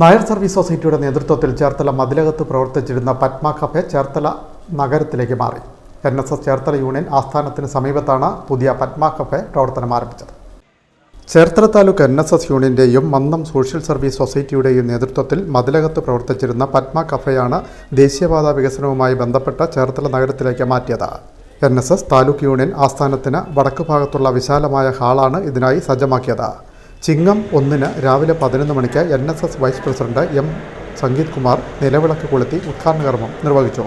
Nair service സൊസൈറ്റിയുടെ നേതൃത്വത്തിൽ ചേർത്തല മതിലകത്ത് പ്രവർത്തിച്ചിരുന്ന പത്മ കഫെ ചേർത്തല നഗരത്തിലേക്ക് മാറി. N S S Cherthala union ആസ്ഥാനത്തിന് സമീപത്താണ് പുതിയ പത്മ കഫെ പ്രവർത്തനം ആരംഭിച്ചത്. Cherthala taluk N S S യൂണിയന്റെയും Mannam social service സൊസൈറ്റിയുടെയും നേതൃത്വത്തിൽ മതിലകത്ത് പ്രവർത്തിച്ചിരുന്ന പത്മ കഫെയാണ് ദേശീയപാത വികസനവുമായി ബന്ധപ്പെട്ട ചേർത്തല നഗരത്തിലേക്ക് മാറ്റിയത്. N S S taluk union ആസ്ഥാനത്തിന് വടക്ക് ഭാഗത്തുള്ള വിശാലമായ ഹാളാണ് ഇതിനായി സജ്ജമാക്കിയത്. ചിങ്ങം ഒന്നിന് രാവിലെ പതിനൊന്ന് മണിക്ക് N S S vice president M Sangeeth Kumar നിലവിളക്ക് കൊളുത്തി ഉദ്ഘാടന കർമ്മം നിർവഹിച്ചു.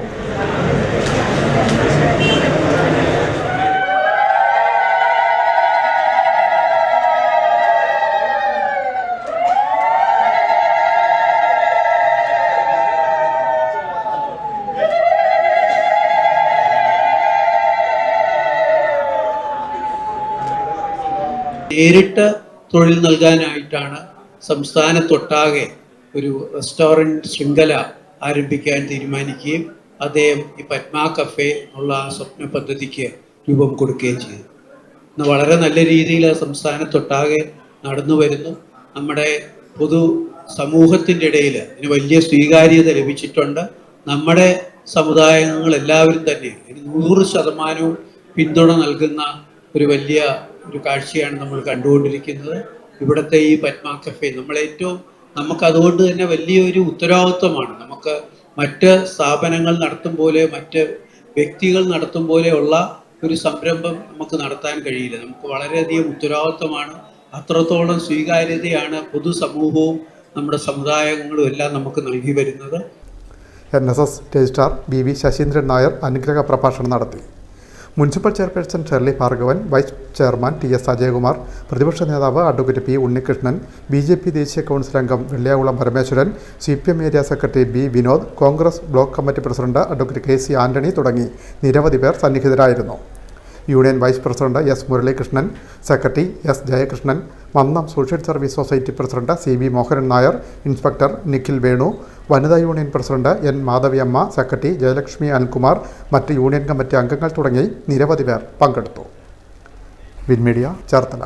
നേരിട്ട് തൊഴിൽ നൽകാനായിട്ടാണ് സംസ്ഥാനത്തൊട്ടാകെ ഒരു റെസ്റ്റോറന്റ് ശൃംഖല ആരംഭിക്കാൻ തീരുമാനിക്കുകയും അദ്ദേഹം ഈ പത്മ കഫേ എന്നുള്ള സ്വപ്ന പദ്ധതിക്ക് രൂപം കൊടുക്കുകയും ചെയ്തു. ഇന്ന് വളരെ നല്ല രീതിയിൽ ആ സംസ്ഥാനത്തൊട്ടാകെ നടന്നു വരുന്നു. നമ്മുടെ പൊതു സമൂഹത്തിന്റെ ഇടയിൽ ഇതിന് വലിയ സ്വീകാര്യത ലഭിച്ചിട്ടുണ്ട്. നമ്മുടെ സമുദായങ്ങൾ എല്ലാവരും തന്നെ നൂറ് ശതമാനവും പിന്തുണ നൽകുന്ന ഒരു വലിയ ഒരു കാഴ്ചയാണ് നമ്മൾ കണ്ടുകൊണ്ടിരിക്കുന്നത്. ഇവിടുത്തെ ഈ പത്മ കഫേ നമ്മളേറ്റവും നമുക്ക് അതുകൊണ്ട് തന്നെ വലിയൊരു ഉത്തരവാദിത്വമാണ്. നമുക്ക് മറ്റ് സ്ഥാപനങ്ങൾ നടത്തും പോലെ മറ്റ് വ്യക്തികൾ നടത്തും പോലെയുള്ള ഒരു സംരംഭം നമുക്ക് നടത്താൻ കഴിയില്ല. നമുക്ക് വളരെയധികം ഉത്തരവാദിത്വമാണ്. അത്രത്തോളം സ്വീകാര്യതയാണ് പൊതുസമൂഹവും നമ്മുടെ സമുദായങ്ങളും എല്ലാം നമുക്ക് നൽകി വരുന്നത്. N S S registrar B V Sasheendran Nair അനുഗ്രഹ പ്രഭാഷണം നടത്തി. Municipal chairperson Shirley Bhargavan vice chairman T S Ajayakumar പ്രതിപക്ഷ നേതാവ് advocate P Unnikrishnan B J P ദേശീയ കൗൺസിൽ അംഗം Velliyakulam Parameswaran C P M area secretary B Vinod Congress block committee president advocate K C Antony തുടങ്ങി നിരവധി പേർ സന്നിഹിതരായിരുന്നു. Union vice president S Muralikrishnan secretary S Jayakrishnan Mannam social service society president C B Mohanan Nair inspector Nikhil Venu വനിതാ union president N Madhaviamma secretary Jayalakshmi Anilkumar മറ്റ് union committee അംഗങ്ങൾ തുടങ്ങി നിരവധി പേർ പങ്കെടുത്തു. വിൻമീഡിയ ചേർത്തല.